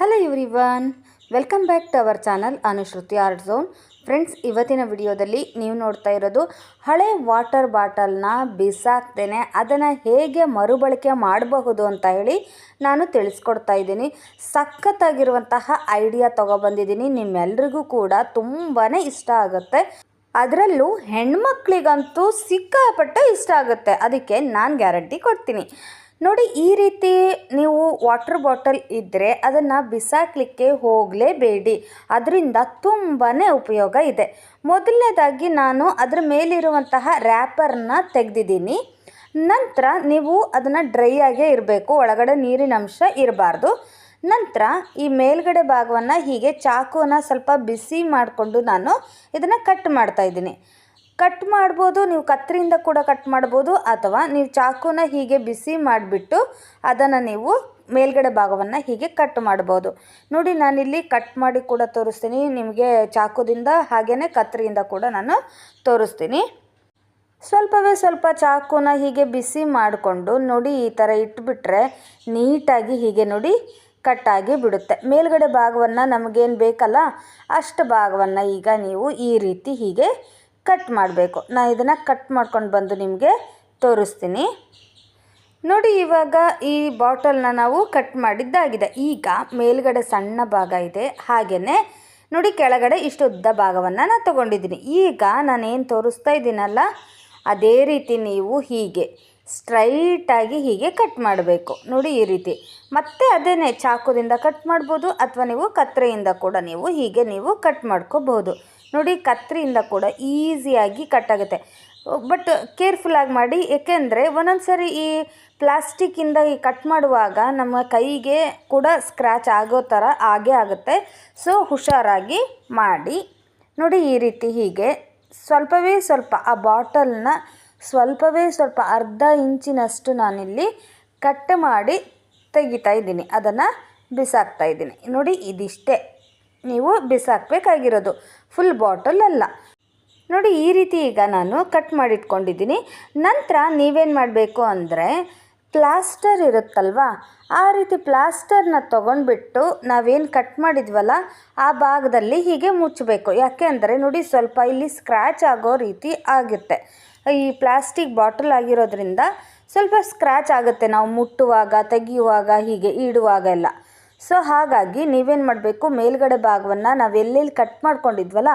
Hello everyone welcome back to our channel Anushruti art zone friends ಇವತ್ತಿನ ವಿಡಿಯೋದಲ್ಲಿ ನೀವು ನೋಡ್ತಾ ಇರೋದು ಹಳೆ ವಾಟರ್ ಬಾಟಲ್ನ ಬಿಸಾಕ್ತೇನೆ ಅದನ್ನು ಹೇಗೆ ಮರುಬಳಕೆ ಮಾಡಬಹುದು ಅಂತ ಹೇಳಿ ನಾನು ತಿಳಿಸ್ಕೊಡ್ತಾ ಇದ್ದೀನಿ. ಸಖತ್ತಾಗಿರುವಂತಹ ಐಡಿಯಾ ತೊಗೊಬಂದಿದ್ದೀನಿ. ನಿಮ್ಮೆಲ್ರಿಗೂ ಕೂಡ ತುಂಬಾ ಇಷ್ಟ ಆಗುತ್ತೆ. ಅದರಲ್ಲೂ ಹೆಣ್ಮಕ್ಳಿಗಂತೂ ಸಿಕ್ಕಾಪಟ್ಟೆ ಇಷ್ಟ ಆಗುತ್ತೆ. ಅದಕ್ಕೆ ನಾನು ಗ್ಯಾರಂಟಿ ಕೊಡ್ತೀನಿ. ನೋಡಿ, ಈ ರೀತಿ ನೀವು ವಾಟರ್ ಬಾಟಲ್ ಇದ್ದರೆ ಅದನ್ನು ಬಿಸಾಕಲಿಕ್ಕೆ ಹೋಗಲೇಬೇಡಿ. ಅದರಿಂದ ತುಂಬಾ ಉಪಯೋಗ ಇದೆ. ಮೊದಲನೇದಾಗಿ ನಾನು ಅದರ ಮೇಲಿರುವಂತಹ ರ್ಯಾಪರ್ನ ತೆಗೆದಿದ್ದೀನಿ. ನಂತರ ನೀವು ಅದನ್ನು ಡ್ರೈ ಆಗೇ ಇರಬೇಕು, ಒಳಗಡೆ ನೀರಿನ ಅಂಶ ಇರಬಾರ್ದು. ನಂತರ ಈ ಮೇಲ್ಗಡೆ ಭಾಗವನ್ನು ಹೀಗೆ ಚಾಕುನ ಸ್ವಲ್ಪ ಬಿಸಿ ಮಾಡಿಕೊಂಡು ನಾನು ಇದನ್ನು ಕಟ್ ಮಾಡ್ತಾ ಇದ್ದೀನಿ. ಕಟ್ ಮಾಡ್ಬೋದು, ನೀವು ಕತ್ತರಿಯಿಂದ ಕೂಡ ಕಟ್ ಮಾಡ್ಬೋದು, ಅಥವಾ ನೀವು ಚಾಕುನ ಹೀಗೆ ಬಿಸಿ ಮಾಡಿಬಿಟ್ಟು ಅದನ್ನು ನೀವು ಮೇಲ್ಗಡೆ ಭಾಗವನ್ನು ಹೀಗೆ ಕಟ್ ಮಾಡ್ಬೋದು. ನೋಡಿ, ನಾನಿಲ್ಲಿ ಕಟ್ ಮಾಡಿ ಕೂಡ ತೋರಿಸ್ತೀನಿ. ನಿಮಗೆ ಚಾಕುದಿಂದ ಹಾಗೆಯೇ ಕತ್ತರಿಯಿಂದ ಕೂಡ ನಾನು ತೋರಿಸ್ತೀನಿ. ಸ್ವಲ್ಪವೇ ಸ್ವಲ್ಪ ಚಾಕುನ ಹೀಗೆ ಬಿಸಿ ಮಾಡಿಕೊಂಡು ನೋಡಿ, ಈ ಥರ ಇಟ್ಬಿಟ್ರೆ ನೀಟಾಗಿ ಹೀಗೆ ನೋಡಿ ಕಟ್ಟಾಗಿ ಬಿಡುತ್ತೆ. ಮೇಲ್ಗಡೆ ಭಾಗವನ್ನು ನಮಗೇನು ಬೇಕಲ್ಲ, ಅಷ್ಟು ಭಾಗವನ್ನು ಈಗ ನೀವು ಈ ರೀತಿ ಹೀಗೆ ಕಟ್ ಮಾಡಬೇಕು. ನಾನು ಇದನ್ನು ಕಟ್ ಮಾಡ್ಕೊಂಡು ಬಂದು ನಿಮಗೆ ತೋರಿಸ್ತೀನಿ. ನೋಡಿ ಇವಾಗ ಈ ಬಾಟಲ್ನ ನಾವು ಕಟ್ ಮಾಡಿದ್ದಾಗಿದೆ. ಈಗ ಮೇಲ್ಗಡೆ ಸಣ್ಣ ಭಾಗ ಇದೆ. ಹಾಗೆಯೇ ನೋಡಿ ಕೆಳಗಡೆ ಇಷ್ಟು ಉದ್ದ ಭಾಗವನ್ನು ನಾನು ತೊಗೊಂಡಿದ್ದೀನಿ. ಈಗ ನಾನೇನು ತೋರಿಸ್ತಾ ಇದ್ದೀನಲ್ಲ, ಅದೇ ರೀತಿ ನೀವು ಹೀಗೆ ಸ್ಟ್ರೈಟಾಗಿ ಹೀಗೆ ಕಟ್ ಮಾಡಬೇಕು. ನೋಡಿ ಈ ರೀತಿ. ಮತ್ತೆ ಅದೇನೇ ಚಾಕುದಿಂದ ಕಟ್ ಮಾಡ್ಬೋದು, ಅಥವಾ ನೀವು ಕತ್ರೆಯಿಂದ ಕೂಡ ನೀವು ಹೀಗೆ ನೀವು ಕಟ್ ಮಾಡ್ಕೋಬೋದು ನೋಡಿ ಕತ್ತರಿಯಿಂದ ಕೂಡ ಈಸಿಯಾಗಿ ಕಟ್ ಆಗುತ್ತೆ ಬಟ್ ಕೇರ್ಫುಲ್ಲಾಗಿ ಮಾಡಿ, ಏಕೆಂದರೆ ಒಂದೊಂದು ಸರಿ ಈ ಪ್ಲಾಸ್ಟಿಕ್ಕಿಂದ ಈ ಕಟ್ ಮಾಡುವಾಗ ನಮ್ಮ ಕೈಗೆ ಕೂಡ ಸ್ಕ್ರ್ಯಾಚ್ ಆಗೋ ಥರ ಆಗೇ ಆಗುತ್ತೆ. ಸೊ ಹುಷಾರಾಗಿ ಮಾಡಿ. ನೋಡಿ ಈ ರೀತಿ ಹೀಗೆ. ಸ್ವಲ್ಪವೇ ಸ್ವಲ್ಪ ಆ ಬಾಟಲ್ನ ಸ್ವಲ್ಪವೇ ಸ್ವಲ್ಪ ಅರ್ಧ ಇಂಚಿನಷ್ಟು ನಾನಿಲ್ಲಿ ಕಟ್ ಮಾಡಿ ತೆಗಿತಾ ಇದ್ದೀನಿ. ಅದನ್ನು ಬಿಸಾಕ್ತಾ ಇದ್ದೀನಿ. ನೋಡಿ ಇದಿಷ್ಟೇ. ನೀವು ಬಿಸಾಕಬೇಕಾಗಿರೋದು. ಫುಲ್ ಬಾಟಲ್ ಅಲ್ಲ. ನೋಡಿ, ಈ ರೀತಿ ಈಗ ನಾನು ಕಟ್ ಮಾಡಿಟ್ಕೊಂಡಿದ್ದೀನಿ. ನಂತರ ನೀವೇನು ಮಾಡಬೇಕು ಅಂದರೆ ಪ್ಲಾಸ್ಟರ್ ಇರುತ್ತಲ್ವಾ, ಆ ರೀತಿ ಪ್ಲಾಸ್ಟರ್ನ ತೊಗೊಂಡ್ಬಿಟ್ಟು ನಾವೇನು ಕಟ್ ಮಾಡಿದ್ವಲ್ಲ, ಆ ಭಾಗದಲ್ಲಿ ಹೀಗೆ ಮುಚ್ಚಬೇಕು ಯಾಕೆ ಅಂದರೆ, ನೋಡಿ, ಸ್ವಲ್ಪ ಇಲ್ಲಿ ಸ್ಕ್ರ್ಯಾಚ್ ಆಗೋ ರೀತಿ ಆಗುತ್ತೆ. ಈ ಪ್ಲಾಸ್ಟಿಕ್ ಬಾಟಲ್ ಆಗಿರೋದ್ರಿಂದ ಸ್ವಲ್ಪ ಸ್ಕ್ರ್ಯಾಚ್ ಆಗುತ್ತೆ. ನಾವು ಮುಟ್ಟುವಾಗ, ತೆಗೆಯುವಾಗ, ಹೀಗೆ ಇಡುವಾಗ ಎಲ್ಲ. ಸೊ ಹಾಗಾಗಿ ನೀವೇನು ಮಾಡಬೇಕು? ಮೇಲ್ಗಡೆ ಭಾಗವನ್ನು ನಾವು ಎಲ್ಲೆಲ್ಲಿ ಕಟ್ ಮಾಡ್ಕೊಂಡಿದ್ವಲ್ಲ,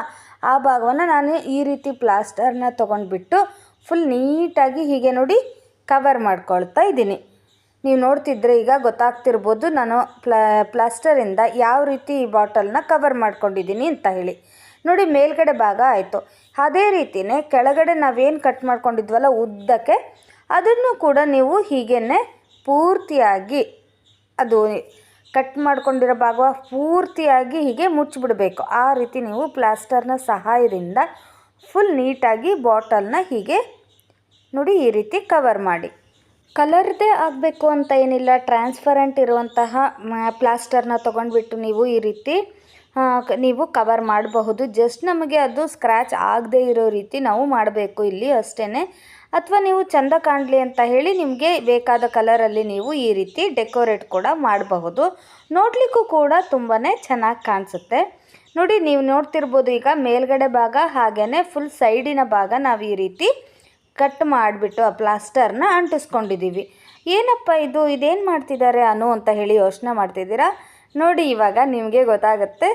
ಆ ಭಾಗವನ್ನು ನಾನು ಈ ರೀತಿ ಪ್ಲಾಸ್ಟರ್ನ ತೊಗೊಂಡ್ಬಿಟ್ಟು ಫುಲ್ ನೀಟಾಗಿ ಹೀಗೆ ನೋಡಿ ಕವರ್ ಮಾಡ್ಕೊಳ್ತಾ ಇದ್ದೀನಿ. ನೀವು ನೋಡ್ತಿದ್ರೆ ಈಗ ಗೊತ್ತಾಗ್ತಿರ್ಬೋದು ನಾನು ಪ್ಲಾ ಪ್ಲಾಸ್ಟರಿಂದ ಯಾವ ರೀತಿ ಈ ಬಾಟಲ್ನ ಕವರ್ ಮಾಡ್ಕೊಂಡಿದ್ದೀನಿ ಅಂತ ಹೇಳಿ. ನೋಡಿ, ಮೇಲ್ಗಡೆ ಭಾಗ ಆಯಿತು. ಅದೇ ರೀತಿಯೇ ಕೆಳಗಡೆ ನಾವೇನು ಕಟ್ ಮಾಡ್ಕೊಂಡಿದ್ವಲ್ಲ ಉದ್ದಕ್ಕೆ, ಅದನ್ನು ಕೂಡ ನೀವು ಹೀಗೇ ಪೂರ್ತಿಯಾಗಿ ಅದು ಕಟ್ ಮಾಡ್ಕೊಂಡಿರೋ ಭಾಗ ಪೂರ್ತಿಯಾಗಿ ಹೀಗೆ ಮುಚ್ಚಿಬಿಡಬೇಕು. ಆ ರೀತಿ ನೀವು ಪ್ಲಾಸ್ಟರ್ನ ಸಹಾಯದಿಂದ ಫುಲ್ ನೀಟಾಗಿ ಬಾಟಲ್ನ ಹೀಗೆ ನೋಡಿ ಈ ರೀತಿ ಕವರ್ ಮಾಡಿ. ಕಲರ್ದೇ ಆಗಬೇಕು ಅಂತ ಏನಿಲ್ಲ. ಟ್ರಾನ್ಸ್ಪರೆಂಟ್ ಇರುವಂತಹ ಪ್ಲಾಸ್ಟರ್ನ ತೊಗೊಂಡ್ಬಿಟ್ಟು ನೀವು ಈ ರೀತಿ ನೀವು ಕವರ್ ಮಾಡಬಹುದು. ಜಸ್ಟ್ ನಮಗೆ ಅದು ಸ್ಕ್ರ್ಯಾಚ್ ಆಗದೇ ಇರೋ ರೀತಿ ನಾವು ಮಾಡಬೇಕು ಇಲ್ಲಿ ಅಷ್ಟೇ ಅಥವಾ ನೀವು ಚಂದ ಕಾಣಲಿ ಅಂತ ಹೇಳಿ ನಿಮಗೆ ಬೇಕಾದ ಕಲರಲ್ಲಿ ನೀವು ಈ ರೀತಿ ಡೆಕೋರೇಟ್ ಕೂಡ ಮಾಡಬಹುದು. ನೋಡಲಿಕ್ಕೂ ಕೂಡ ತುಂಬಾ ಚೆನ್ನಾಗಿ ಕಾಣಿಸುತ್ತೆ. ನೋಡಿ, ನೀವು ನೋಡ್ತಿರ್ಬೋದು ಈಗ ಮೇಲ್ಗಡೆ ಭಾಗ ಹಾಗೆಯೇ ಫುಲ್ ಸೈಡಿನ ಭಾಗ ನಾವು ಈ ರೀತಿ ಕಟ್ ಮಾಡಿಬಿಟ್ಟು ಆ ಪ್ಲಾಸ್ಟರ್ನ ಅಂಟಿಸ್ಕೊಂಡಿದ್ದೀವಿ ಏನಪ್ಪ ಇದು? ಇದೇನು ಮಾಡ್ತಿದ್ದಾರೆ ಅನು ಅಂತ ಹೇಳಿ ಯೋಚನೆ ಮಾಡ್ತಿದ್ದೀರಾ? ನೋಡಿ, ಇವಾಗ ನಿಮಗೆ ಗೊತ್ತಾಗುತ್ತೆ.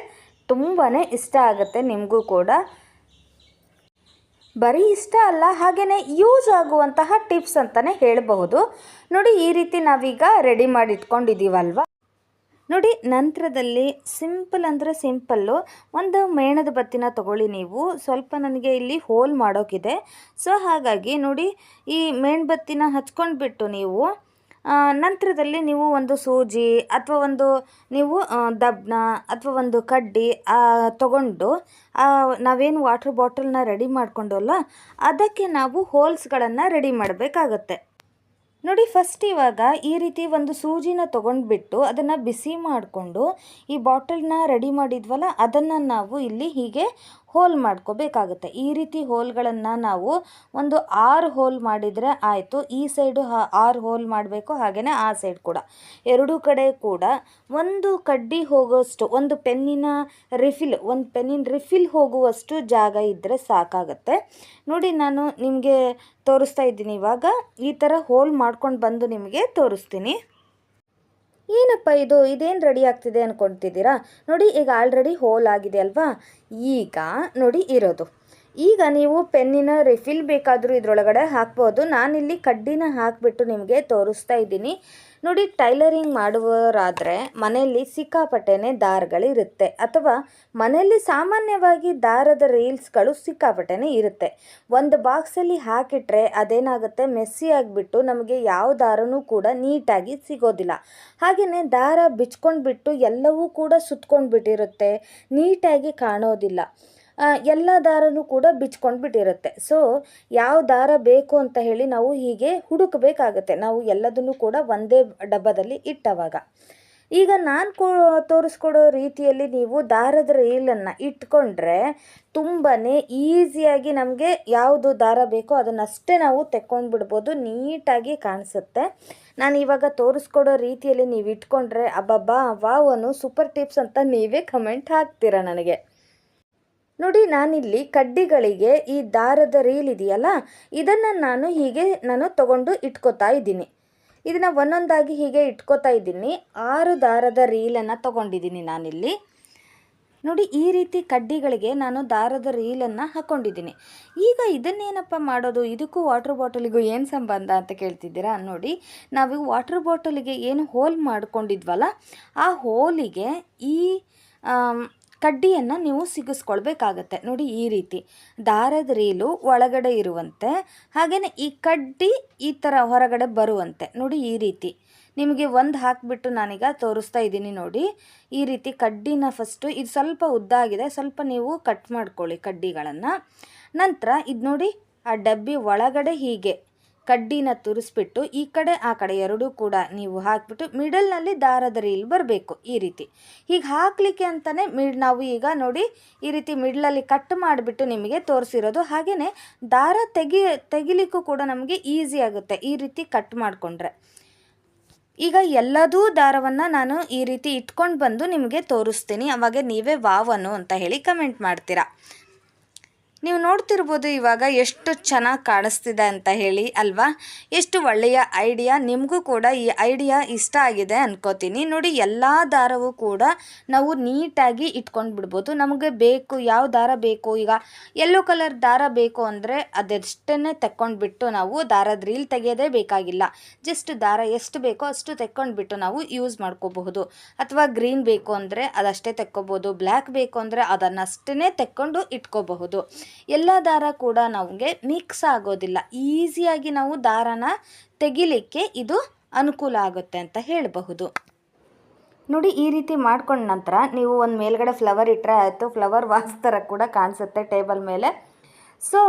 ತುಂಬಾ ಇಷ್ಟ ಆಗುತ್ತೆ ನಿಮಗೂ ಕೂಡ. ಬರೀ ಇಷ್ಟ ಅಲ್ಲ ಹಾಗೆಯೇ ಯೂಸ್ ಆಗುವಂತಹ ಟಿಪ್ಸ್ ಅಂತಲೇ ಹೇಳಬಹುದು. ನೋಡಿ, ಈ ರೀತಿ ನಾವೀಗ ರೆಡಿ ಮಾಡಿ ಇಟ್ಕೊಂಡಿದ್ದೀವಲ್ವ ನೋಡಿ, ನಂತರದಲ್ಲಿ ಸಿಂಪಲ್ ಅಂದರೆ ಸಿಂಪಲ್ಲು. ಒಂದು ಮೇಣದ ಬತ್ತಿನ ತಗೊಳ್ಳಿ ನೀವು. ಸ್ವಲ್ಪ ನನಗೆ ಇಲ್ಲಿ ಹೋಲ್ ಮಾಡೋಕ್ಕಿದೆ ಸೊ, ಹಾಗಾಗಿ ನೋಡಿ, ಈ ಮೇಣಬತ್ತಿನ ಹಚ್ಕೊಂಡ್ಬಿಟ್ಟು ನೀವು ನಂತರದಲ್ಲಿ ನೀವು ಒಂದು ಸೂಜಿ ಅಥವಾ ಒಂದು ನೀವು ದಬ್ನ ಅಥವಾ ಒಂದು ಕಡ್ಡಿ ತಗೊಂಡು ನಾವೇನು ವಾಟರ್ ಬಾಟಲ್ನ ರೆಡಿ ಮಾಡ್ಕೊಂಡವಲ್ಲ ಅದಕ್ಕೆ ನಾವು ಹೋಲ್ಸ್ಗಳನ್ನು ರೆಡಿ ಮಾಡಬೇಕಾಗತ್ತೆ. ನೋಡಿ ಫಸ್ಟ್ ಇವಾಗ ಈ ರೀತಿ ಒಂದು ಸೂಜಿನ ತೊಗೊಂಡ್ಬಿಟ್ಟು ಅದನ್ನು ಬಿಸಿ ಮಾಡಿಕೊಂಡು ಈ ಬಾಟಲ್ನ ರೆಡಿ ಮಾಡಿದ್ವಲ್ಲ, ಅದನ್ನು ನಾವು ಇಲ್ಲಿ ಹೀಗೆ ಹೋಲ್ ಮಾಡ್ಕೋಬೇಕಾಗುತ್ತೆ. ಈ ರೀತಿ ಹೋಲ್ಗಳನ್ನು ನಾವು ಒಂದು ಆರು ಹೋಲ್ ಮಾಡಿದರೆ ಆಯಿತು. ಈ ಸೈಡು ಆರು ಹೋಲ್ ಮಾಡಬೇಕು ಹಾಗೆಯೇ ಆ ಸೈಡ್ ಕೂಡ. ಎರಡೂ ಕಡೆ ಕೂಡ ಒಂದು ಕಡ್ಡಿ ಹೋಗುವಷ್ಟು ಒಂದು ಪೆನ್ನಿನ ರಿಫಿಲ್, ಒಂದು ಪೆನ್ನಿನ ರಿಫಿಲ್ ಹೋಗುವಷ್ಟು ಜಾಗ ಇದ್ದರೆ ಸಾಕಾಗುತ್ತೆ. ನೋಡಿ, ನಾನು ನಿಮಗೆ ತೋರಿಸ್ತಾ ಇದ್ದೀನಿ ಇವಾಗ. ಈ ಥರ ಹೋಲ್ ಮಾಡ್ಕೊಂಡು ಬಂದು ನಿಮಗೆ ತೋರಿಸ್ತೀನಿ. ಏನಪ್ಪ ಇದು? ಇದೇನು ರೆಡಿ ಆಗ್ತಿದೆ ಅಂದ್ಕೊಳ್ತಿದ್ದೀರಾ ನೋಡಿ ಈಗ ಆಲ್ರೆಡಿ ಹೋಲ್ ಆಗಿದೆ ಅಲ್ವಾ? ಈಗ ನೋಡಿ ಇರೋದು. ಈಗ ನೀವು ಪೆನ್ನಿನ ರಿಫಿಲ್ ಬೇಕಾದರೂ ಇದರೊಳಗಡೆ ಹಾಕ್ಬೋದು. ನಾನಿಲ್ಲಿ ಕಡ್ಡಿನ ಹಾಕಿಬಿಟ್ಟು ನಿಮಗೆ ತೋರಿಸ್ತಾ ಇದ್ದೀನಿ. ನೋಡಿ, ಟೈಲರಿಂಗ್ ಮಾಡುವವರಾದರೆ ಮನೆಯಲ್ಲಿ ಸಿಕ್ಕಾಪಟ್ಟೆನೇ ದಾರಗಳಿರುತ್ತೆ. ಅಥವಾ ಮನೆಯಲ್ಲಿ ಸಾಮಾನ್ಯವಾಗಿ ದಾರದ ರೀಲ್ಸ್ಗಳು ಸಿಕ್ಕಾಪಟ್ಟೆನೇ ಇರುತ್ತೆ. ಒಂದು ಬಾಕ್ಸಲ್ಲಿ ಹಾಕಿಟ್ರೆ ಅದೇನಾಗುತ್ತೆ? ಮೆಸ್ಸಿ ಆಗಿಬಿಟ್ಟು ನಮಗೆ ಯಾವ ದಾರನೂ ಕೂಡ ನೀಟಾಗಿ ಸಿಗೋದಿಲ್ಲ. ಹಾಗೆಯೇ ದಾರ ಬಿಚ್ಕೊಂಡ್ಬಿಟ್ಟು ಎಲ್ಲವೂ ಕೂಡ ಸುತ್ಕೊಂಡು ಬಿಟ್ಟಿರುತ್ತೆ ನೀಟಾಗಿ ಕಾಣೋದಿಲ್ಲ. ಎಲ್ಲ ದಾರನೂ ಕೂಡ ಬಿಚ್ಕೊಂಡು ಬಿಟ್ಟಿರುತ್ತೆ ಸೊ ಯಾವ ದಾರ ಬೇಕು ಅಂತ ಹೇಳಿ ನಾವು ಹೀಗೆ ಹುಡುಕಬೇಕಾಗತ್ತೆ. ನಾವು ಎಲ್ಲದನ್ನು ಕೂಡ ಒಂದೇ ಡಬ್ಬದಲ್ಲಿ ಇಟ್ಟವಾಗ. ಈಗ ನಾನು ಕೋ, ತೋರಿಸ್ಕೊಡೋ ರೀತಿಯಲ್ಲಿ ನೀವು ದಾರದ ರೀಲನ್ನು ಇಟ್ಕೊಂಡ್ರೆ ತುಂಬಾ ಈಸಿಯಾಗಿ ನಮಗೆ ಯಾವುದು ದಾರ ಬೇಕೋ ಅದನ್ನಷ್ಟೇ ನಾವು ಬಿಡ್ಬೋದು ನೀಟಾಗಿ ಕಾಣಿಸುತ್ತೆ. ನಾನು ಇವಾಗ ತೋರಿಸ್ಕೊಡೋ ರೀತಿಯಲ್ಲಿ ನೀವು ಇಟ್ಕೊಂಡ್ರೆ ಅಬ್ಬಬ್ಬಾ ವಾವನು ಸೂಪರ್ ಟಿಪ್ಸ್ ಅಂತ ನೀವೇ ಕಮೆಂಟ್ ಹಾಕ್ತೀರಾ ನನಗೆ. ನೋಡಿ, ನಾನಿಲ್ಲಿ ಕಡ್ಡಿಗಳಿಗೆ ಈ ದಾರದ ರೀಲ್ ಇದೆಯಲ್ಲ, ಇದನ್ನು ನಾನು ಹೀಗೆ ನಾನು ತಗೊಂಡು ಇಟ್ಕೋತಾ ಇದ್ದೀನಿ. ಇದನ್ನು ಒಂದೊಂದಾಗಿ ಹೀಗೆ ಇಟ್ಕೋತಾ ಇದ್ದೀನಿ. ಆರು ದಾರದ ರೀಲನ್ನು ತಗೊಂಡಿದ್ದೀನಿ ನಾನಿಲ್ಲಿ. ನೋಡಿ, ಈ ರೀತಿ ಕಡ್ಡಿಗಳಿಗೆ ನಾನು ದಾರದ ರೀಲನ್ನು ಹಾಕ್ಕೊಂಡಿದ್ದೀನಿ ಈಗ ಇದನ್ನೇನಪ್ಪ ಮಾಡೋದು? ಇದಕ್ಕೂ ವಾಟರ್ ಬಾಟಲಿಗೂ ಏನು ಸಂಬಂಧ ಅಂತ ಕೇಳ್ತಿದ್ದೀರಾ? ನೋಡಿ, ನಾವು ವಾಟರ್ ಬಾಟಲಿಗೆ ಏನು ಹೋಲ್ ಮಾಡ್ಕೊಂಡಿದ್ವಲ್ಲ, ಆ ಹೋಲಿಗೆ ಈ ಕಡ್ಡಿಯನ್ನು ನೀವು ಸಿಗಿಸ್ಕೊಳ್ಬೇಕಾಗತ್ತೆ. ನೋಡಿ ಈ ರೀತಿ. ದಾರದ ರೀಲು ಒಳಗಡೆ ಇರುವಂತೆ ಹಾಗೆಯೇ ಈ ಕಡ್ಡಿ ಈ ಥರ ಹೊರಗಡೆ ಬರುವಂತೆ. ನೋಡಿ ಈ ರೀತಿ. ನಿಮಗೆ ಒಂದು ಹಾಕಿಬಿಟ್ಟು ನಾನೀಗ ತೋರಿಸ್ತಾ ಇದ್ದೀನಿ ನೋಡಿ. ಈ ರೀತಿ ಕಡ್ಡಿನ ಫಸ್ಟು ಇದು ಸ್ವಲ್ಪ ಉದ್ದ ಆಗಿದೆ ಸ್ವಲ್ಪ ನೀವು ಕಟ್ ಮಾಡ್ಕೊಳ್ಳಿ ಕಡ್ಡಿಗಳನ್ನು. ನಂತರ ಇದು ನೋಡಿ, ಆ ಡಬ್ಬಿ ಒಳಗಡೆ ಹೀಗೆ ಕಡ್ಡಿನ ತುರಿಸ್ಬಿಟ್ಟು ಈ ಕಡೆ, ಆ ಕಡೆ ಎರಡೂ ಕೂಡ ನೀವು ಹಾಕಿಬಿಟ್ಟು ಮಿಡಲ್ನಲ್ಲಿ ದಾರದ ರೀಲ್ ಬರಬೇಕು ಈ ರೀತಿ. ಹೀಗೆ ಹಾಕಲಿಕ್ಕೆ ಅಂತಲೇ ಮಿಡ್ ನಾವು ಈಗ ನೋಡಿ ಈ ರೀತಿ ಮಿಡ್ಲಲ್ಲಿ ಕಟ್ ಮಾಡಿಬಿಟ್ಟು ನಿಮಗೆ ತೋರಿಸಿರೋದು ಹಾಗೆಯೇ ದಾರ ತೆಗಿ, ತೆಗಿಲಿಕ್ಕೂ ಕೂಡ ನಮಗೆ ಈಸಿ ಆಗುತ್ತೆ ಈ ರೀತಿ ಕಟ್ ಮಾಡಿಕೊಂಡ್ರೆ. ಈಗ ಎಲ್ಲದೂ ದಾರವನ್ನು ನಾನು ಈ ರೀತಿ ಇಟ್ಕೊಂಡು ಬಂದು ನಿಮಗೆ ತೋರಿಸ್ತೀನಿ, ಅವಾಗ ನೀವೇ ವಾವನು ಅಂತ ಹೇಳಿ ಕಮೆಂಟ್ ಮಾಡ್ತೀರಾ. ನೀವು ನೋಡ್ತಿರ್ಬೋದು ಇವಾಗ ಎಷ್ಟು ಚೆನ್ನಾಗಿ ಕಾಣಿಸ್ತಿದೆ ಅಂತ ಹೇಳಿ, ಅಲ್ವಾ? ಎಷ್ಟು ಒಳ್ಳೆಯ ಐಡಿಯಾ. ನಿಮಗೂ ಕೂಡ ಈ ಐಡಿಯಾ ಇಷ್ಟ ಆಗಿದೆ ಅನ್ಕೋತೀನಿ. ನೋಡಿ, ಎಲ್ಲ ದಾರವೂ ಕೂಡ ನಾವು ನೀಟಾಗಿ ಇಟ್ಕೊಂಡು ಬಿಡ್ಬೋದು ನಮಗೆ ಬೇಕು, ಯಾವ ದಾರ ಬೇಕು? ಈಗ ಯೆಲ್ಲೋ ಕಲರ್ ದಾರ ಬೇಕು ಅಂದರೆ ಅದೆಷ್ಟನ್ನೇ ತಕ್ಕೊಂಡ್ಬಿಟ್ಟು ನಾವು ದಾರದ ರೀಲ್ ತೆಗೆಯೋದೇ ಬೇಕಾಗಿಲ್ಲ. ಜಸ್ಟ್ ದಾರ ಎಷ್ಟು ಬೇಕೋ ಅಷ್ಟು ತೆಕ್ಕೊಂಡ್ಬಿಟ್ಟು ನಾವು ಯೂಸ್ ಮಾಡ್ಕೋಬಹುದು. ಅಥವಾ ಗ್ರೀನ್ ಬೇಕು ಅಂದರೆ ಅದಷ್ಟೇ ತೆಕ್ಕೋಬೋದು. ಬ್ಲ್ಯಾಕ್ ಬೇಕು ಅಂದರೆ ಅದನ್ನಷ್ಟೇ ತೆಕ್ಕೊಂಡು ಇಟ್ಕೋಬಹುದು. ಎಲ್ಲ ದಾರ ಕೂಡ ನಮಗೆ ಮಿಕ್ಸ್ ಆಗೋದಿಲ್ಲ. ಈಸಿಯಾಗಿ ನಾವು ದಾರನ ತೆಗಿಲಿಕ್ಕೆ ಇದು ಅನುಕೂಲ ಆಗುತ್ತೆ ಅಂತ ಹೇಳಬಹುದು. ನೋಡಿ, ಈ ರೀತಿ ಮಾಡ್ಕೊಂಡ ನಂತರ ನೀವು ಒಂದು ಮೇಲ್ಗಡೆ ಫ್ಲವರ್ ಇಟ್ಟರೆ ಆಯಿತು ಫ್ಲವರ್ ವಾಸ್ ಥರ ಕೂಡ ಕಾಣಿಸುತ್ತೆ ಟೇಬಲ್ ಮೇಲೆ. ಸೊ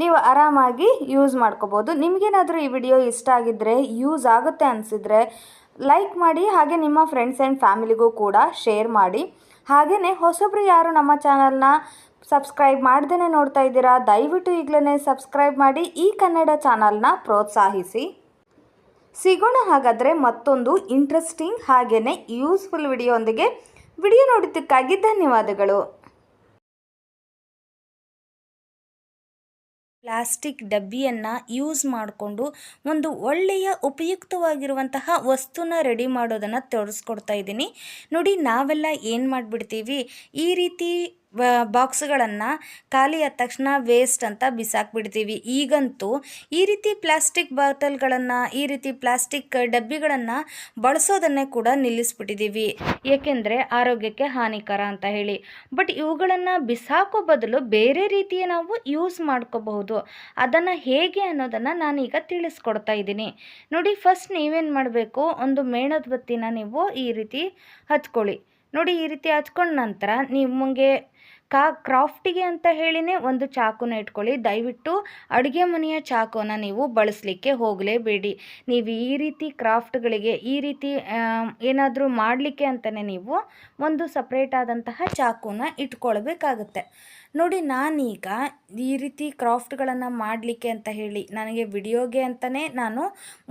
ನೀವು ಆರಾಮಾಗಿ ಯೂಸ್ ಮಾಡ್ಕೋಬೋದು. ನಿಮಗೇನಾದರೂ ಈ ವಿಡಿಯೋ ಇಷ್ಟ ಆಗಿದ್ದರೆ ಯೂಸ್ ಆಗುತ್ತೆ ಅನಿಸಿದರೆ ಲೈಕ್ ಮಾಡಿ, ಹಾಗೆ ನಿಮ್ಮ ಫ್ರೆಂಡ್ಸ್ ಆ್ಯಂಡ್ ಫ್ಯಾಮಿಲಿಗೂ ಕೂಡ ಶೇರ್ ಮಾಡಿ. ಹಾಗೆಯೇ ಹೊಸಬ್ರು ಯಾರು ನಮ್ಮ ಚಾನಲ್ನ ಸಬ್ಸ್ಕ್ರೈಬ್ ಮಾಡ್ದೇ ನೋಡ್ತಾ ಇದ್ದೀರಾ, ದಯವಿಟ್ಟು ಈಗಲೇ ಸಬ್ಸ್ಕ್ರೈಬ್ ಮಾಡಿ ಈ ಕನ್ನಡ ಚಾನಲ್ನ ಪ್ರೋತ್ಸಾಹಿಸಿ. ಸಿಗೋಣ ಹಾಗಾದರೆ ಮತ್ತೊಂದು ಇಂಟ್ರೆಸ್ಟಿಂಗ್ ಹಾಗೆಯೇ ಯೂಸ್ಫುಲ್ ವಿಡಿಯೋಂದಿಗೆ ವಿಡಿಯೋ ನೋಡಿದ್ದಕ್ಕಾಗಿ ಧನ್ಯವಾದಗಳು. ಪ್ಲಾಸ್ಟಿಕ್ ಡಬ್ಬಿಯನ್ನು ಯೂಸ್ ಮಾಡಿಕೊಂಡು ಒಂದು ಒಳ್ಳೆಯ ಉಪಯುಕ್ತವಾಗಿರುವಂತಹ ವಸ್ತುನ ರೆಡಿ ಮಾಡೋದನ್ನು ತೋರಿಸ್ಕೊಡ್ತಾ ಇದ್ದೀನಿ. ನೋಡಿ, ನಾವೆಲ್ಲ ಏನು ಮಾಡಿಬಿಡ್ತೀವಿ? ಈ ರೀತಿ ಬಾಕ್ಸ್ಗಳನ್ನು ಖಾಲಿ ಆದ ತಕ್ಷಣ ವೇಸ್ಟ್ ಅಂತ ಬಿಸಾಕ್ಬಿಡ್ತೀವಿ. ಈಗಂತೂ ಈ ರೀತಿ ಪ್ಲಾಸ್ಟಿಕ್ ಬಾಟಲ್ಗಳನ್ನು, ಈ ರೀತಿ ಪ್ಲಾಸ್ಟಿಕ್ ಡಬ್ಬಿಗಳನ್ನು ಬಳಸೋದನ್ನೇ ಕೂಡ ನಿಲ್ಲಿಸ್ಬಿಟ್ಟಿದ್ದೀವಿ ಏಕೆಂದರೆ ಆರೋಗ್ಯಕ್ಕೆ ಹಾನಿಕರ ಅಂತ ಹೇಳಿ. ಬಟ್ ಇವುಗಳನ್ನು ಬಿಸಾಕೋ ಬದಲು ಬೇರೆ ರೀತಿಯ ನಾವು ಯೂಸ್ ಮಾಡ್ಕೋಬಹುದು. ಅದನ್ನು ಹೇಗೆ ಅನ್ನೋದನ್ನು ನಾನೀಗ ತಿಳಿಸ್ಕೊಡ್ತಾ ಇದ್ದೀನಿ. ನೋಡಿ ಫಸ್ಟ್ ನೀವೇನು ಮಾಡಬೇಕು? ಒಂದು ಮೇಣದ ಬತ್ತಿನ ನೀವು ಈ ರೀತಿ ಹಚ್ಕೊಳ್ಳಿ ನೋಡಿ, ಈ ರೀತಿ ಹಚ್ಕೊಂಡ ನಂತರ ನಿಮಗೆ ಕಾ, ಕ್ರಾಫ್ಟಿಗೆ ಅಂತ ಹೇಳಿನೇ ಒಂದು ಚಾಕುನ ಇಟ್ಕೊಳ್ಳಿ. ದಯವಿಟ್ಟು ಅಡುಗೆ ಮನೆಯ ಚಾಕುನ ನೀವು ಬಳಸಲಿಕ್ಕೆ ಹೋಗಲೇಬೇಡಿ. ನೀವು ಈ ರೀತಿ ಕ್ರಾಫ್ಟ್ಗಳಿಗೆ, ಈ ರೀತಿ ಏನಾದರೂ ಮಾಡಲಿಕ್ಕೆ ಅಂತಲೇ ನೀವು ಒಂದು ಸಪ್ರೇಟ್ ಆದಂತಹ ಚಾಕುನ ಇಟ್ಕೊಳ್ಬೇಕಾಗತ್ತೆ. ನೋಡಿ, ನಾನೀಗ ಈ ರೀತಿ ಕ್ರಾಫ್ಟ್ಗಳನ್ನು ಮಾಡಲಿಕ್ಕೆ ಅಂತ ಹೇಳಿ ನನಗೆ ವಿಡಿಯೋಗೆ ಅಂತಲೇ ನಾನು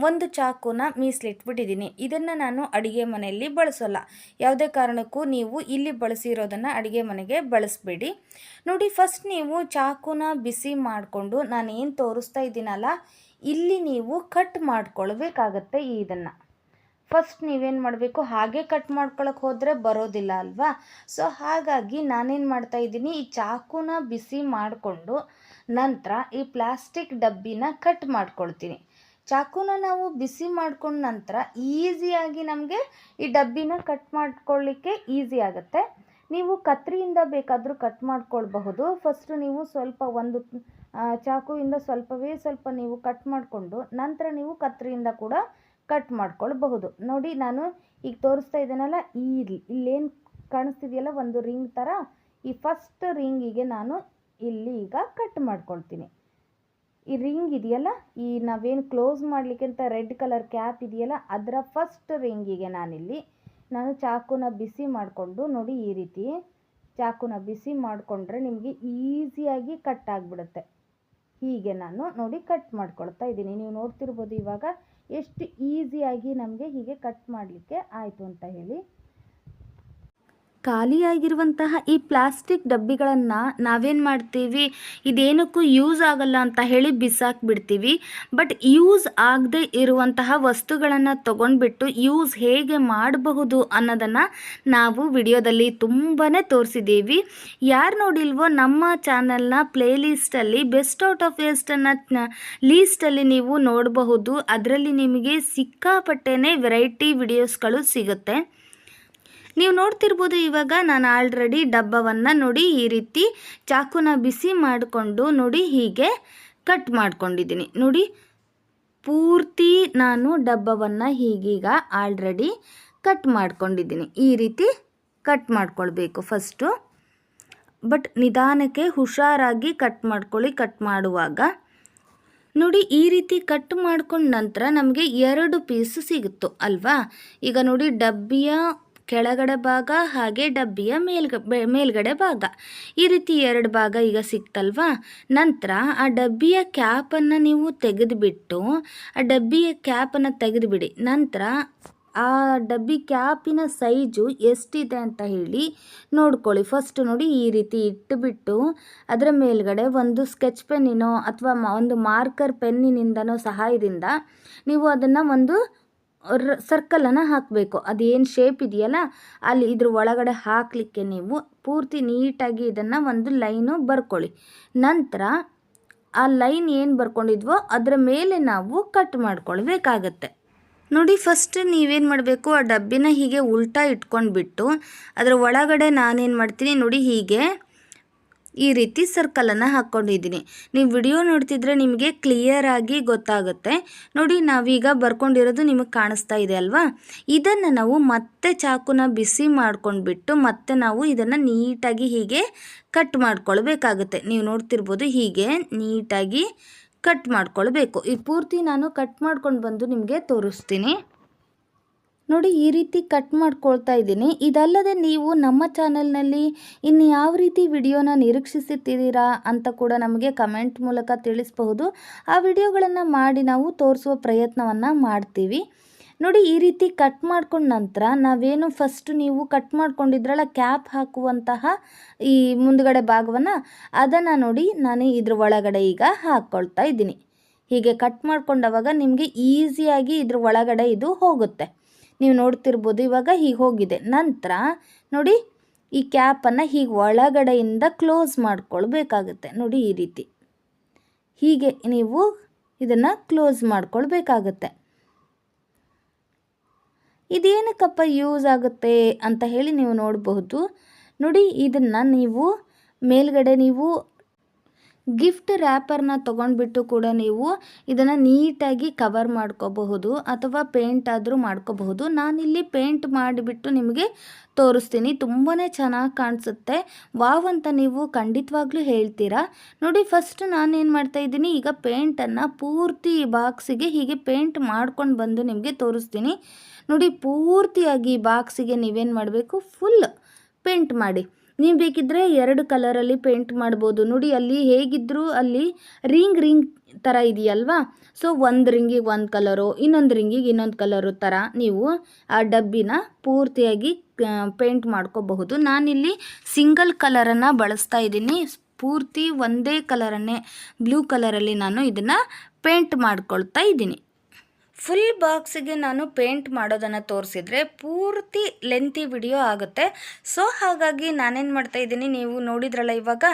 ಒಂದು ಚಾಕುನ ಮೀಸಲಿಟ್ಬಿಟ್ಟಿದ್ದೀನಿ. ಇದನ್ನು ನಾನು ಅಡುಗೆ ಮನೆಯಲ್ಲಿ ಬಳಸೋಲ್ಲ. ಯಾವುದೇ ಕಾರಣಕ್ಕೂ ನೀವು ಇಲ್ಲಿ ಬಳಸಿರೋದನ್ನು ಅಡುಗೆ ಮನೆಗೆ ಬಳಸಬೇಡಿ. ನೋಡಿ, ಫಸ್ಟ್ ನೀವು ಚಾಕುನ ಬಿಸಿ ಮಾಡಿಕೊಂಡು ನಾನು ಏನು ತೋರಿಸ್ತಾ ಇದ್ದೀನಲ್ಲ, ಇಲ್ಲಿ ನೀವು ಕಟ್ ಮಾಡ್ಕೊಳ್ಬೇಕಾಗತ್ತೆ ಇದನ್ನು. ಫಸ್ಟ್ ನೀವೇನು ಮಾಡಬೇಕು, ಹಾಗೆ ಕಟ್ ಮಾಡ್ಕೊಳಕ್ಕೆ ಹೋದರೆ ಬರೋದಿಲ್ಲ ಅಲ್ವಾ? ಸೊ ಹಾಗಾಗಿ ನಾನೇನು ಮಾಡ್ತಾ ಇದ್ದೀನಿ, ಈ ಚಾಕುನ ಬಿಸಿ ಮಾಡಿಕೊಂಡು ನಂತರ ಈ ಪ್ಲಾಸ್ಟಿಕ್ ಡಬ್ಬಿನ ಕಟ್ ಮಾಡ್ಕೊಳ್ತೀನಿ. ಚಾಕುನ ನಾವು ಬಿಸಿ ಮಾಡ್ಕೊಂಡ ನಂತರ ಈಸಿಯಾಗಿ ನಮಗೆ ಈ ಡಬ್ಬಿನ ಕಟ್ ಮಾಡ್ಕೊಳ್ಳಿಕ್ಕೆ ಈಸಿ ಆಗುತ್ತೆ. ನೀವು ಕತ್ರಿಯಿಂದ ಬೇಕಾದರೂ ಕಟ್ ಮಾಡ್ಕೊಳ್ಬಹುದು. ಫಸ್ಟು ನೀವು ಸ್ವಲ್ಪ ಒಂದು ಚಾಕುವಿಂದ ಸ್ವಲ್ಪವೇ ಸ್ವಲ್ಪ ನೀವು ಕಟ್ ಮಾಡಿಕೊಂಡು ನಂತರ ನೀವು ಕತ್ರಿಯಿಂದ ಕೂಡ ಕಟ್ ಮಾಡ್ಕೊಳ್ಬಹುದು. ನೋಡಿ, ನಾನು ಈಗ ತೋರಿಸ್ತಾ ಇದ್ದೀನಲ್ಲ, ಈ ಇಲ್ಲೇನು ಕಾಣಿಸ್ತಿದೆಯಲ್ಲ, ಒಂದು ರಿಂಗ್ ಥರ ಈ ಫಸ್ಟ್ ರಿಂಗಿಗೆ ನಾನು ಇಲ್ಲಿ ಈಗ ಕಟ್ ಮಾಡ್ಕೊಳ್ತೀನಿ. ಈ ರಿಂಗ್ ಇದೆಯಲ್ಲ, ಈ ನಾವೇನು ಕ್ಲೋಸ್ ಮಾಡಲಿಕ್ಕೆ ಅಂತ ರೆಡ್ ಕಲರ್ ಕ್ಯಾಪ್ ಇದೆಯಲ್ಲ, ಅದರ ಫಸ್ಟ್ ರಿಂಗಿಗೆ ನಾನಿಲ್ಲಿ ನಾನು ಚಾಕುನ ಬಿಸಿ ಮಾಡಿಕೊಂಡು, ನೋಡಿ ಈ ರೀತಿ ಚಾಕುನ ಬಿಸಿ ಮಾಡಿಕೊಂಡ್ರೆ ನಿಮಗೆ ಈಸಿಯಾಗಿ ಕಟ್ ಆಗಿಬಿಡುತ್ತೆ. ಹೀಗೆ ನಾನು ನೋಡಿ ಕಟ್ ಮಾಡ್ಕೊಳ್ತಾ ಇದ್ದೀನಿ. ನೀವು ನೋಡ್ತಿರ್ಬೋದು ಇವಾಗ ಎಷ್ಟು ಈಸಿಯಾಗಿ ನಮಗೆ ಹೀಗೆ ಕಟ್ ಮಾಡಲಿಕ್ಕೆ ಆಯಿತು ಅಂತ ಹೇಳಿ. ಖಾಲಿಯಾಗಿರುವಂತಹ ಈ ಪ್ಲಾಸ್ಟಿಕ್ ಡಬ್ಬಿಗಳನ್ನು ನಾವೇನು ಮಾಡ್ತೀವಿ, ಇದೇನಕ್ಕೂ ಯೂಸ್ ಆಗಲ್ಲ ಅಂತ ಹೇಳಿ ಬಿಸಾಕ್ಬಿಡ್ತೀವಿ. ಬಟ್ ಯೂಸ್ ಆಗದೆ ಇರುವಂತಹ ವಸ್ತುಗಳನ್ನು ತಗೊಂಡ್ಬಿಟ್ಟು ಯೂಸ್ ಹೇಗೆ ಮಾಡಬಹುದು ಅನ್ನೋದನ್ನು ನಾವು ವಿಡಿಯೋದಲ್ಲಿ ತುಂಬಾ ತೋರಿಸಿದ್ದೀವಿ. ಯಾರು ನೋಡಿಲ್ವೋ ನಮ್ಮ ಚಾನಲ್ನ ಪ್ಲೇಲಿಸ್ಟಲ್ಲಿ ಬೆಸ್ಟ್ ಔಟ್ ಆಫ್ ವೇಸ್ಟನ್ನು ಲೀಸ್ಟಲ್ಲಿ ನೀವು ನೋಡಬಹುದು. ಅದರಲ್ಲಿ ನಿಮಗೆ ಸಿಕ್ಕಾಪಟ್ಟೆನೇ ವೆರೈಟಿ ವಿಡಿಯೋಸ್ಗಳು ಸಿಗುತ್ತೆ. ನೀವು ನೋಡ್ತಿರ್ಬೋದು ಇವಾಗ ನಾನು ಆಲ್ರೆಡಿ ಡಬ್ಬವನ್ನು ನೋಡಿ ಈ ರೀತಿ ಚಾಕುನ ಬಿಸಿ ಮಾಡಿಕೊಂಡು ನೋಡಿ ಹೀಗೆ ಕಟ್ ಮಾಡ್ಕೊಂಡಿದ್ದೀನಿ. ನೋಡಿ, ಪೂರ್ತಿ ನಾನು ಡಬ್ಬವನ್ನು ಹೀಗೀಗ ಆಲ್ರೆಡಿ ಕಟ್ ಮಾಡ್ಕೊಂಡಿದ್ದೀನಿ. ಈ ರೀತಿ ಕಟ್ ಮಾಡ್ಕೊಳ್ಬೇಕು ಫಸ್ಟು ಬಟ್ ನಿಧಾನಕ್ಕೆ ಹುಷಾರಾಗಿ ಕಟ್ ಮಾಡ್ಕೊಳ್ಳಿ ಕಟ್ ಮಾಡುವಾಗ. ನೋಡಿ, ಈ ರೀತಿ ಕಟ್ ಮಾಡ್ಕೊಂಡ ನಂತರ ನಮಗೆ ಎರಡು ಪೀಸ್ ಸಿಗುತ್ತೋ ಅಲ್ವಾ? ಈಗ ನೋಡಿ, ಡಬ್ಬಿಯ ಕೆಳಗಡೆ ಭಾಗ ಹಾಗೆ ಡಬ್ಬಿಯ ಮೇಲ್ಗ ಮೇಲ್ಗಡೆ ಭಾಗ. ಈ ರೀತಿ ಎರಡು ಭಾಗ ಈಗ ಸಿಕ್ತಲ್ವಾ? ನಂತರ ಆ ಡಬ್ಬಿಯ ಕ್ಯಾಪನ್ನು ನೀವು ತೆಗೆದುಬಿಟ್ಟು, ಆ ಡಬ್ಬಿಯ ಕ್ಯಾಪನ್ನು ತೆಗೆದುಬಿಡಿ. ನಂತರ ಆ ಡಬ್ಬಿ ಕ್ಯಾಪಿನ ಸೈಜು ಎಷ್ಟಿದೆ ಅಂತ ಹೇಳಿ ನೋಡ್ಕೊಳ್ಳಿ. ಫಸ್ಟ್ ನೋಡಿ ಈ ರೀತಿ ಇಟ್ಟುಬಿಟ್ಟು, ಅದರ ಮೇಲ್ಗಡೆ ಒಂದು ಸ್ಕೆಚ್ ಪೆನ್ನಿನೋ ಅಥವಾ ಒಂದು ಮಾರ್ಕರ್ ಪೆನ್ನಿನಿಂದನೋ ಸಹಾಯದಿಂದ ನೀವು ಅದನ್ನು ಒಂದು ಸರ್ಕಲನ್ನು ಹಾಕಬೇಕು. ಅದೇನು ಶೇಪ್ ಇದೆಯಲ್ಲ, ಅಲ್ಲಿ ಇದ್ರ ಒಳಗಡೆ ಹಾಕಲಿಕ್ಕೆ ನೀವು ಪೂರ್ತಿ ನೀಟಾಗಿ ಇದನ್ನು ಒಂದು ಲೈನು ಬರ್ಕೊಳ್ಳಿ. ನಂತರ ಆ ಲೈನ್ ಏನು ಬರ್ಕೊಂಡಿದ್ವೋ ಅದರ ಮೇಲೆ ನಾವು ಕಟ್ ಮಾಡ್ಕೊಳ್ಬೇಕಾಗತ್ತೆ. ನೋಡಿ ಫಸ್ಟ್ ನೀವೇನು ಮಾಡಬೇಕು, ಆ ಡಬ್ಬಿನ ಹೀಗೆ ಉಲ್ಟಾ ಇಟ್ಕೊಂಡ್ಬಿಟ್ಟು, ಅದರ ಒಳಗಡೆ ನಾನೇನು ಮಾಡ್ತೀನಿ, ನೋಡಿ ಹೀಗೆ ಈ ರೀತಿ ಸರ್ಕಲನ್ನು ಹಾಕ್ಕೊಂಡಿದ್ದೀನಿ ನೀವು ವಿಡಿಯೋ ನೋಡ್ತಿದ್ರೆ ನಿಮಗೆ ಕ್ಲಿಯರಾಗಿ ಗೊತ್ತಾಗುತ್ತೆ. ನೋಡಿ, ನಾವೀಗ ಬರ್ಕೊಂಡಿರೋದು ನಿಮಗೆ ಕಾಣಿಸ್ತಾ ಇದೆ ಅಲ್ವಾ? ಇದನ್ನು ನಾವು ಮತ್ತೆ ಚಾಕುನ ಬಿಸಿ ಮಾಡ್ಕೊಂಡ್ಬಿಟ್ಟು ಮತ್ತೆ ನಾವು ಇದನ್ನು ನೀಟಾಗಿ ಹೀಗೆ ಕಟ್ ಮಾಡ್ಕೊಳ್ಬೇಕಾಗುತ್ತೆ. ನೀವು ನೋಡ್ತಿರ್ಬೋದು ಹೀಗೆ ನೀಟಾಗಿ ಕಟ್ ಮಾಡ್ಕೊಳ್ಬೇಕು. ಈ ಪೂರ್ತಿ ನಾನು ಕಟ್ ಮಾಡ್ಕೊಂಡು ಬಂದು ನಿಮಗೆ ತೋರಿಸ್ತೀನಿ. ನೋಡಿ ಈ ರೀತಿ ಕಟ್ ಮಾಡ್ಕೊಳ್ತಾ ಇದ್ದೀನಿ. ಇದಲ್ಲದೆ ನೀವು ನಮ್ಮ ಚಾನಲ್ನಲ್ಲಿ ಇನ್ನು ಯಾವ ರೀತಿ ವಿಡಿಯೋನ ನಿರೀಕ್ಷಿಸುತ್ತಿದ್ದೀರಾ ಅಂತ ಕೂಡ ನಮಗೆ ಕಮೆಂಟ್ ಮೂಲಕ ತಿಳಿಸಬಹುದು. ಆ ವಿಡಿಯೋಗಳನ್ನು ಮಾಡಿ ನಾವು ತೋರಿಸುವ ಪ್ರಯತ್ನವನ್ನು ಮಾಡ್ತೀವಿ. ನೋಡಿ ಈ ರೀತಿ ಕಟ್ ಮಾಡ್ಕೊಂಡ ನಂತರ ನಾವೇನು ಫಸ್ಟ್ ನೀವು ಕಟ್ ಮಾಡ್ಕೊಂಡಿದ್ರಲ್ಲ ಕ್ಯಾಪ್ ಹಾಕುವಂತಹ ಈ ಮುಂದುಗಡೆ ಭಾಗವನ್ನು ಅದನ್ನು ನೋಡಿ ನಾನು ಇದ್ರ ಒಳಗಡೆ ಈಗ ಹಾಕ್ಕೊಳ್ತಾ ಇದ್ದೀನಿ. ಹೀಗೆ ಕಟ್ ಮಾಡ್ಕೊಂಡವಾಗ ನಿಮಗೆ ಈಸಿಯಾಗಿ ಇದ್ರ ಒಳಗಡೆ ಇದು ಹೋಗುತ್ತೆ. ನೀವು ನೋಡ್ತಿರ್ಬೋದು, ಇವಾಗ ಹೀಗೆ ಹೋಗಿದೆ. ನಂತರ ನೋಡಿ, ಈ ಕ್ಯಾಪನ್ನು ಹೀಗೆ ಒಳಗಡೆಯಿಂದ ಕ್ಲೋಸ್ ಮಾಡ್ಕೊಳ್ಬೇಕಾಗುತ್ತೆ. ನೋಡಿ ಈ ರೀತಿ. ಹೀಗೆ ನೀವು ಇದನ್ನು ಕ್ಲೋಸ್ ಮಾಡ್ಕೊಳ್ಬೇಕಾಗತ್ತೆ. ಇದೇನಕ್ಕಪ್ಪ ಯೂಸ್ ಆಗುತ್ತೆ ಅಂತ ಹೇಳಿ ನೀವು ನೋಡಬಹುದು. ನೋಡಿ, ಇದನ್ನು ನೀವು ಮೇಲ್ಗಡೆ ನೀವು ಗಿಫ್ಟ್ ರ್ಯಾಪರ್ನ ತೊಗೊಂಡ್ಬಿಟ್ಟು ಕೂಡ ನೀವು ಇದನ್ನು ನೀಟಾಗಿ ಕವರ್ ಮಾಡ್ಕೋಬಹುದು ಅಥವಾ ಪೇಂಟ್ ಆದರೂ ಮಾಡ್ಕೋಬಹುದು. ನಾನಿಲ್ಲಿ ಪೇಂಟ್ ಮಾಡಿಬಿಟ್ಟು ನಿಮಗೆ ತೋರಿಸ್ತೀನಿ. ತುಂಬಾ ಚೆನ್ನಾಗಿ ಕಾಣಿಸುತ್ತೆ. ವಾವ್ ಅಂತ ನೀವು ಖಂಡಿತವಾಗ್ಲೂ ಹೇಳ್ತೀರಾ? ನೋಡಿ ಫಸ್ಟ್ ನಾನೇನು ಮಾಡ್ತಾ ಇದ್ದೀನಿ, ಈಗ ಪೇಂಟನ್ನು ಪೂರ್ತಿ ಬಾಕ್ಸಿಗೆ ಹೀಗೆ ಪೇಂಟ್ ಮಾಡ್ಕೊಂಡು ಬಂದು ನಿಮಗೆ ತೋರಿಸ್ತೀನಿ. ನೋಡಿ, ಪೂರ್ತಿಯಾಗಿ ಬಾಕ್ಸಿಗೆ ನೀವೇನು ಮಾಡಬೇಕು? ಫುಲ್ ಪೇಂಟ್ ಮಾಡಿ. ನೀವು ಬೇಕಿದ್ದರೆ ಎರಡು ಕಲರಲ್ಲಿ ಪೇಂಟ್ ಮಾಡ್ಬೋದು. ನೋಡಿ, ಅಲ್ಲಿ ಹೇಗಿದ್ದರೂ ಅಲ್ಲಿ ರಿಂಗ್ ರಿಂಗ್ ಥರ ಇದೆಯಲ್ವಾ? ಸೊ ಒಂದು ರಿಂಗಿಗೆ ಒಂದು ಕಲರು ಇನ್ನೊಂದು ರಿಂಗಿಗೆ ಇನ್ನೊಂದು ಕಲರು ಥರ ನೀವು ಆ ಡಬ್ಬಿನ ಪೂರ್ತಿಯಾಗಿ ಪೇಂಟ್ ಮಾಡ್ಕೋಬಹುದು. ನಾನಿಲ್ಲಿ ಸಿಂಗಲ್ ಕಲರನ್ನು ಬಳಸ್ತಾ ಇದ್ದೀನಿ. ಪೂರ್ತಿ ಒಂದೇ ಕಲರನ್ನೇ ಬ್ಲೂ ಕಲರಲ್ಲಿ ನಾನು ಇದನ್ನು ಪೇಂಟ್ ಮಾಡ್ಕೊಳ್ತಾ ಇದ್ದೀನಿ. ಫುಲ್ ಬಾಕ್ಸಿಗೆ ನಾನು ಪೇಂಟ್ ಮಾಡೋದನ್ನು ತೋರಿಸಿದರೆ ಪೂರ್ತಿ ಲೆಂತಿ ವಿಡಿಯೋ ಆಗುತ್ತೆ. ಸೊ, ಹಾಗಾಗಿ ನಾನೇನು ಮಾಡ್ತಾ ಇದ್ದೀನಿ, ನೀವು ನೋಡಿದ್ರಲ್ಲ ಇವಾಗ,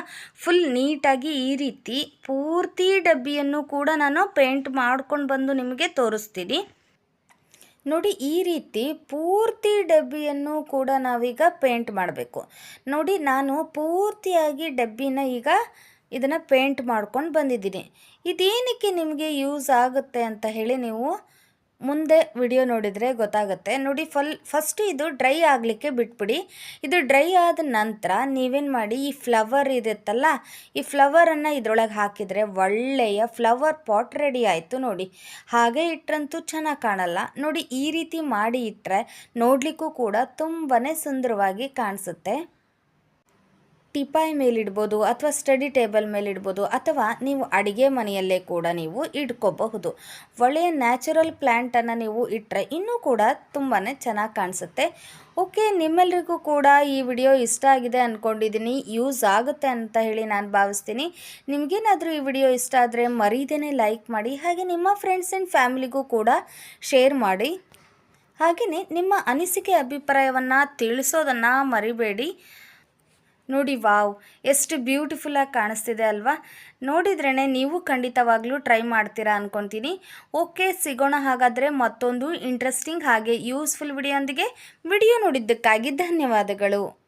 ಫುಲ್ ನೀಟಾಗಿ ಈ ರೀತಿ ಪೂರ್ತಿ ಡಬ್ಬಿಯನ್ನು ಕೂಡ ನಾನು ಪೇಂಟ್ ಮಾಡ್ಕೊಂಡು ಬಂದು ನಿಮಗೆ ತೋರಿಸ್ತೀನಿ. ನೋಡಿ, ಈ ರೀತಿ ಪೂರ್ತಿ ಡಬ್ಬಿಯನ್ನು ಕೂಡ ನಾವೀಗ ಪೇಂಟ್ ಮಾಡಬೇಕು. ನೋಡಿ, ನಾನು ಪೂರ್ತಿಯಾಗಿ ಡಬ್ಬಿನ ಈಗ ಇದನ್ನು ಪೇಂಟ್ ಮಾಡ್ಕೊಂಡು ಬಂದಿದ್ದೀನಿ. ಇದೇನಕ್ಕೆ ನಿಮಗೆ ಯೂಸ್ ಆಗುತ್ತೆ ಅಂತ ಹೇಳಿ ನೀವು ಮುಂದೆ ವಿಡಿಯೋ ನೋಡಿದರೆ ಗೊತ್ತಾಗುತ್ತೆ. ನೋಡಿ, ಫಲ್ ಫಸ್ಟ್ ಇದು ಡ್ರೈ ಆಗಲಿಕ್ಕೆ ಬಿಟ್ಬಿಡಿ. ಇದು ಡ್ರೈ ಆದ ನಂತರ ನೀವೇನು ಮಾಡಿ, ಈ ಫ್ಲವರ್ ಇರುತ್ತಲ್ಲ, ಈ ಫ್ಲವರನ್ನು ಇದರೊಳಗೆ ಹಾಕಿದರೆ ಒಳ್ಳೆಯ ಫ್ಲವರ್ ಪಾಟ್ ರೆಡಿ ಆಯಿತು ನೋಡಿ. ಹಾಗೆ ಇಟ್ಟರಂತೂ ಚೆನ್ನಾಗಿ ಕಾಣಲ್ಲ. ನೋಡಿ, ಈ ರೀತಿ ಮಾಡಿ ಇಟ್ಟರೆ ನೋಡಲಿಕ್ಕೂ ಕೂಡ ತುಂಬಾ ಸುಂದರವಾಗಿ ಕಾಣಿಸುತ್ತೆ. ಟಿಪಾಯ್ ಮೇಲಿಡ್ಬೋದು ಅಥವಾ ಸ್ಟಡಿ ಟೇಬಲ್ ಮೇಲಿಡ್ಬೋದು ಅಥವಾ ನೀವು ಅಡುಗೆ ಮನೆಯಲ್ಲೇ ಕೂಡ ನೀವು ಇಟ್ಕೋಬಹುದು. ಒಳ್ಳೆಯ ನ್ಯಾಚುರಲ್ ಪ್ಲ್ಯಾಂಟನ್ನು ನೀವು ಇಟ್ಟರೆ ಇನ್ನೂ ಕೂಡ ತುಂಬಾ ಚೆನ್ನಾಗಿ ಕಾಣಿಸುತ್ತೆ. ಓಕೆ, ನಿಮ್ಮೆಲ್ರಿಗೂ ಕೂಡ ಈ ವಿಡಿಯೋ ಇಷ್ಟ ಆಗಿದೆ ಅಂದ್ಕೊಂಡಿದ್ದೀನಿ ಯೂಸ್ ಆಗುತ್ತೆ ಅಂತ ಹೇಳಿ ನಾನು ಭಾವಿಸ್ತೀನಿ. ನಿಮಗೇನಾದರೂ ಈ ವಿಡಿಯೋ ಇಷ್ಟ ಆದರೆ ಮರೀದೇನೆ ಲೈಕ್ ಮಾಡಿ, ಹಾಗೆ ನಿಮ್ಮ ಫ್ರೆಂಡ್ಸ್ ಆ್ಯಂಡ್ ಫ್ಯಾಮಿಲಿಗೂ ಕೂಡ ಶೇರ್ ಮಾಡಿ. ಹಾಗೆಯೇ ನಿಮ್ಮ ಅನಿಸಿಕೆ, ಅಭಿಪ್ರಾಯವನ್ನು ತಿಳಿಸೋದನ್ನು ಮರಿಬೇಡಿ. ನೋಡಿ, ವಾವ್, ಎಷ್ಟು ಬ್ಯೂಟಿಫುಲ್ಲಾಗಿ ಕಾಣಿಸ್ತಿದೆ ಅಲ್ವಾ? ನೋಡಿದ್ರೇ ನೀವು ಖಂಡಿತವಾಗ್ಲೂ ಟ್ರೈ ಮಾಡ್ತೀರಾ ಅಂದ್ಕೊತೀನಿ ಓಕೆ ಸಿಗೋಣ ಹಾಗಾದರೆ ಮತ್ತೊಂದು ಇಂಟ್ರೆಸ್ಟಿಂಗ್ ಹಾಗೆ ಯೂಸ್ಫುಲ್ ವಿಡಿಯೋಂದಿಗೆ ವಿಡಿಯೋ ನೋಡಿದ್ದಕ್ಕಾಗಿ ಧನ್ಯವಾದಗಳು.